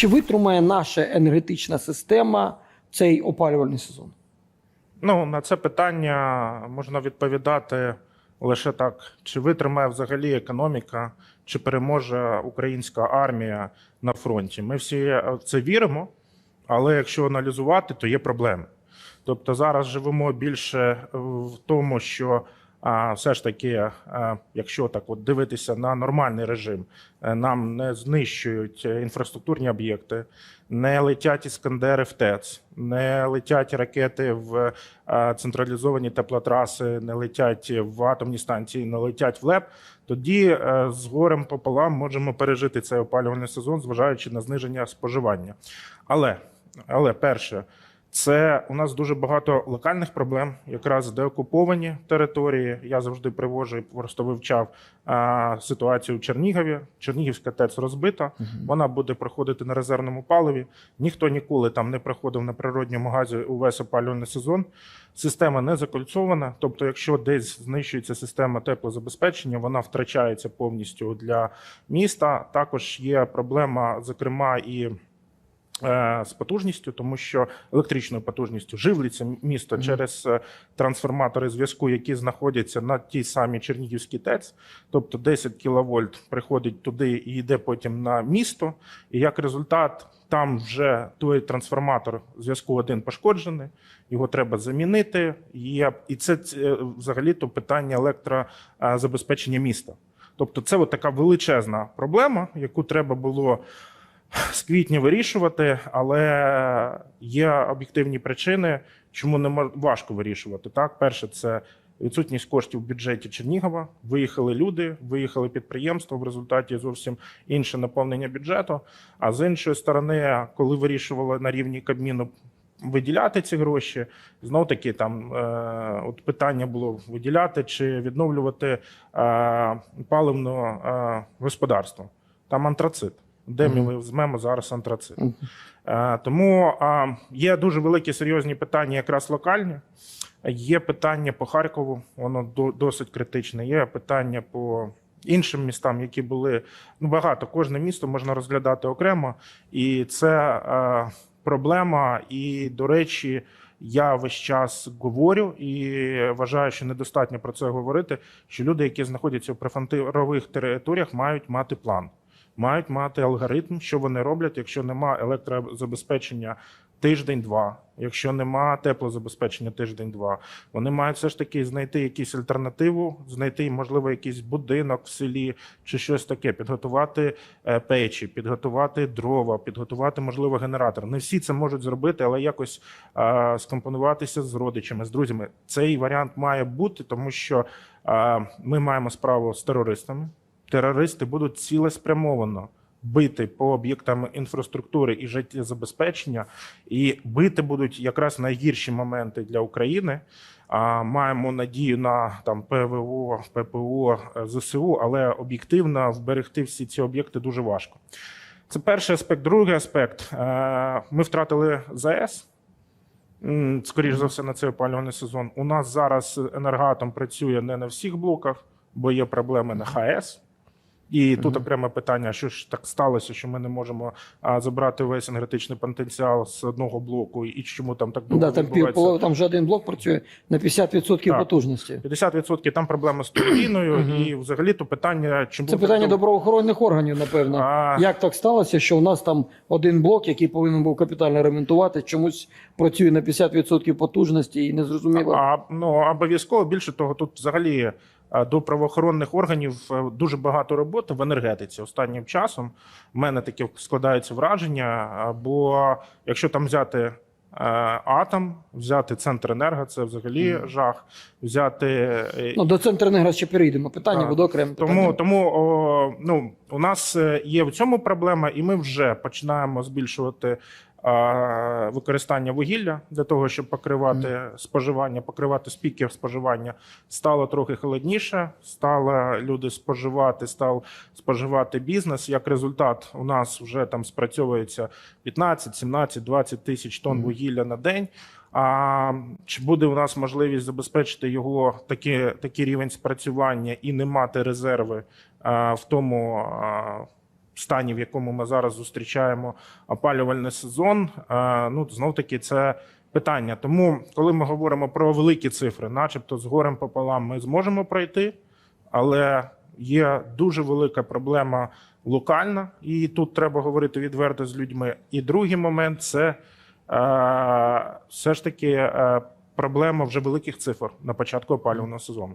Чи витримає наша енергетична система цей опалювальний сезон? Ну, на це питання можна відповідати лише так: чи витримає взагалі економіка, чи переможе українська армія на фронті. Ми всі в це віримо, але якщо аналізувати, то є проблеми. Тобто зараз живемо більше в тому, що а, все ж таки, якщо так от дивитися на нормальний режим, е, нам не знищують е, інфраструктурні об'єкти, не летять іскандери в ТЕЦ, не летять ракети в е, централізовані теплотраси, не летять в атомні станції, не летять в ЛЕП. Тоді е, з горем пополам можемо пережити цей опалювальний сезон, зважаючи на зниження споживання. Але, але перше. Це у нас дуже багато локальних проблем, якраз деокуповані території. Я завжди привожу і просто вивчав а, ситуацію в Чернігові. Чернігівська ТЕЦ розбита. Вона буде проходити на резервному паливі. Ніхто ніколи там не проходив на природньому газі увесь опалювальний сезон. Система не закольцована. Тобто, якщо десь знищується система теплозабезпечення, вона втрачається повністю для міста. Також є проблема, зокрема, і з потужністю, тому що електричною потужністю живлиться місто через е, трансформатори зв'язку, які знаходяться на тій самій Чернігівській ТЕЦ. Тобто 10 кВт приходить туди і йде потім на місто. І як результат, там вже той трансформатор зв'язку один пошкоджений, його треба замінити. Є, і це е, взагалі-то питання електрозабезпечення міста. Тобто, це от така величезна проблема, яку треба було з квітня вирішувати, але є об'єктивні причини, чому не важко вирішувати. Так, перше, це відсутність коштів в бюджеті Чернігова. Виїхали люди, виїхали підприємства. В результаті зовсім інше наповнення бюджету. А з іншої сторони, коли вирішували на рівні Кабміну. Виділяти ці гроші знов таки там е, от питання було виділяти чи відновлювати е, паливне е, господарство. Там антрацит. Де ми візьмемо зараз антрацит? Тому є дуже великі серйозні питання, якраз локальні. Є питання по Харкову, воно досить критичне. Є питання по іншим містам, які були ну багато. Кожне місто можна розглядати окремо, і це проблема. І, до речі, я весь час говорю і вважаю, що недостатньо про це говорити. Що люди, які знаходяться в прифронтових територіях, мають мати план мають мати алгоритм, що вони роблять, якщо нема електрозабезпечення тиждень-два, якщо нема теплозабезпечення тиждень-два. Вони мають все ж таки знайти якусь альтернативу, знайти, можливо, якийсь будинок в селі чи щось таке, підготувати е, печі, підготувати дрова, підготувати, можливо, генератор. Не всі це можуть зробити, але якось е, скомпонуватися з родичами, з друзями. Цей варіант має бути, тому що е, ми маємо справу з терористами терористи будуть цілеспрямовано бити по об'єктам інфраструктури і життєзабезпечення, і бити будуть якраз найгірші моменти для України. А маємо надію на там ПВО, ППО, ЗСУ, але об'єктивно вберегти всі ці об'єкти дуже важко. Це перший аспект. Другий аспект. Е, Ми втратили ЗАЕС. Скоріш за все, на цей опалювальний сезон. У нас зараз енергоатом працює не на всіх блоках, бо є проблеми на ХАЕС. І тут окреме питання: що ж так сталося, що ми не можемо а, забрати весь енергетичний потенціал з одного блоку, і чому там так довго Да, там, пів, відбувається? там вже один блок працює на 50% Так. потужності. 50% там проблема з турбіною, і взагалі то питання, чому Це питання так до правоохоронних органів, напевно. А. Як так сталося, що у нас там один блок, який повинен був капітально ремонтувати, чомусь працює на 50% потужності і не зрозуміло. А, ну, обов'язково більше того, тут взагалі до правоохоронних органів е, дуже багато роботи в енергетиці останнім часом. У мене таке складається враження. Бо якщо там взяти е, атом, взяти центр енерго, це взагалі жах. Взяти е, Ну, до центру енерго ще перейдемо. Питання буде окремо. Тому, тому о, ну, у нас є в цьому проблема, і ми вже починаємо збільшувати використання вугілля для того, щоб покривати споживання, покривати спіків споживання. Стало трохи холодніше, стало люди споживати, став споживати бізнес. Як результат, у нас вже там спрацьовується 15, 17, 20 тисяч тонн вугілля на день. А чи буде у нас можливість забезпечити його такі, такий рівень спрацювання і не мати резерви а, в тому а, стані, в якому ми зараз зустрічаємо опалювальний сезон, е, ну знов таки це питання. Тому, коли ми говоримо про великі цифри, начебто з горем пополам, ми зможемо пройти, але є дуже велика проблема локальна, і тут треба говорити відверто з людьми. І другий момент це е, все ж таки е, проблема вже великих цифр на початку опалювального сезону.